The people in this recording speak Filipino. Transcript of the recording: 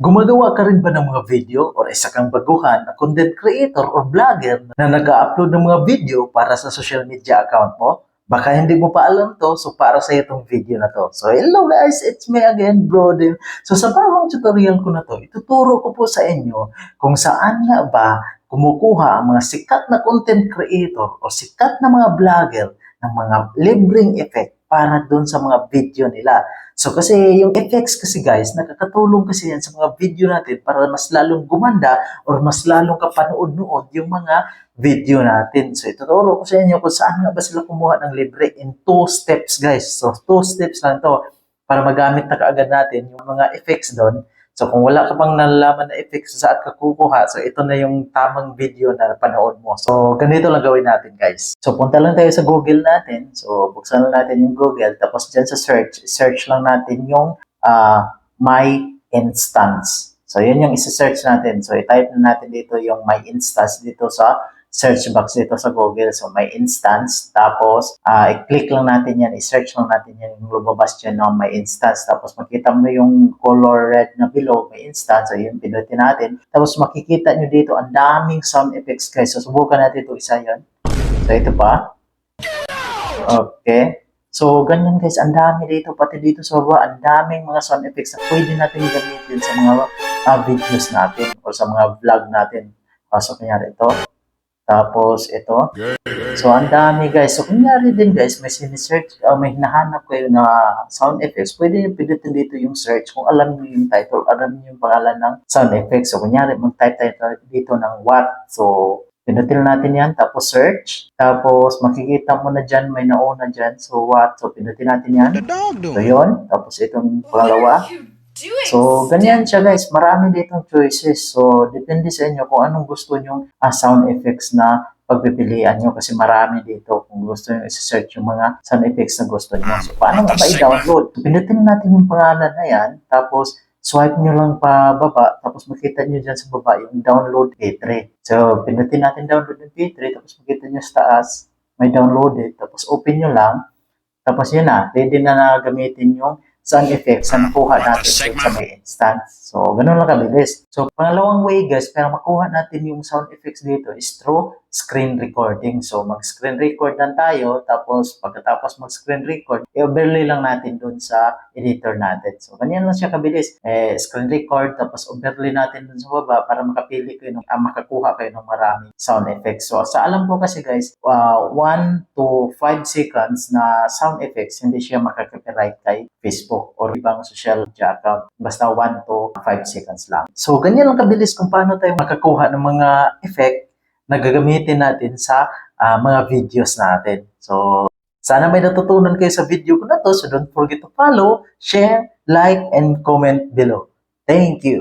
Gumagawa ka rin ba ng mga video or isa kang baguhan na content creator or vlogger na nag-upload ng mga video para sa social media account mo? Baka hindi mo pa alam to, so para sa itong video na to. So hello guys, it's me again, Broden. So sa bagong tutorial ko na to, ituturo ko po sa inyo kung saan nga ba kumukuha ang mga sikat na content creator o sikat na mga vlogger ng mga libreng effect para doon sa mga video nila. So kasi yung effects kasi guys, nakakatulong kasi yan sa mga video natin para mas lalong gumanda or mas lalong kapanood-nood yung mga video natin. So ituturo ko sa inyo kung saan nga ba sila kumuha ng libre in two steps guys. So two steps lang to para magamit na kaagad natin yung mga effects doon. So kung wala ka pang nalalaman na effects sa saan ka kukuha, so ito na yung tamang video na panood mo. So ganito lang gawin natin guys. So punta lang tayo sa Google natin. So buksan lang natin yung Google. Tapos dyan sa search, search lang natin yung ah, My Instance. So yun yung isa-search natin. So i-type na natin dito yung My Instance dito sa search box dito sa Google. So, may instance. Tapos, ah, i-click lang natin yan. I-search lang natin yan yung lumabas dyan ng may instance. Tapos, makita mo yung color red na below, may instance. So, yun, pinutin natin. Tapos, makikita nyo dito, ang daming sound effects guys. So, subukan natin ito isa yan. So, ito pa. Okay. So, ganyan guys, ang dami dito, pati dito sa baba, ang daming mga sound effects na pwede natin gamitin sa mga ah, videos natin o sa mga vlog natin. Pasok kunyari ito. Tapos ito. So, ang dami guys. So, kunyari din guys, may sinisearch, uh, may hinahanap kayo na sound effects, pwede nyo pindutin dito yung search kung alam niyo yung title, alam niyo yung pangalan ng sound effects. So, kunyari, mag-type tayo dito ng what. So, Pinutin natin yan, tapos search. Tapos makikita mo na dyan, may nauna dyan. So what? So pinutin natin yan. So yun. Tapos itong pangalawa. So ganyan siya guys. Marami ditong choices. So depende sa inyo kung anong gusto nyo ah, sound effects na pagpipilian nyo kasi marami dito kung gusto nyo i-search yung mga sound effects na gusto nyo. So paano nga ba i-download? So, pinutin natin yung pangalan na yan. Tapos swipe nyo lang pa baba, tapos makita nyo dyan sa baba yung download P3. So, pinutin natin download yung P3, tapos makita nyo sa taas, may downloaded, tapos open nyo lang, tapos yun na, ready na na gamitin yung sound effects na nakuha natin sa may instance. So, ganun lang kabilis. So, pangalawang way guys, para makuha natin yung sound effects dito is through screen recording. So, mag-screen record lang tayo, tapos pagkatapos mag-screen record, i-overlay lang natin dun sa editor natin. So, ganyan lang siya kabilis. Eh, screen record, tapos overlay natin dun sa baba para makapili kayo ng, ah, makakuha kayo ng maraming sound effects. So, sa alam ko kasi guys, 1 to 5 seconds na sound effects, hindi siya makaka-copyright kay Facebook or ibang social media account. Basta 1 to 5 seconds lang. So, ganyan lang kabilis kung paano tayo makakuha ng mga effect na gagamitin natin sa ah, mga videos natin. So, sana may natutunan kayo sa video ko na to. So, don't forget to follow, share, like, and comment below. Thank you.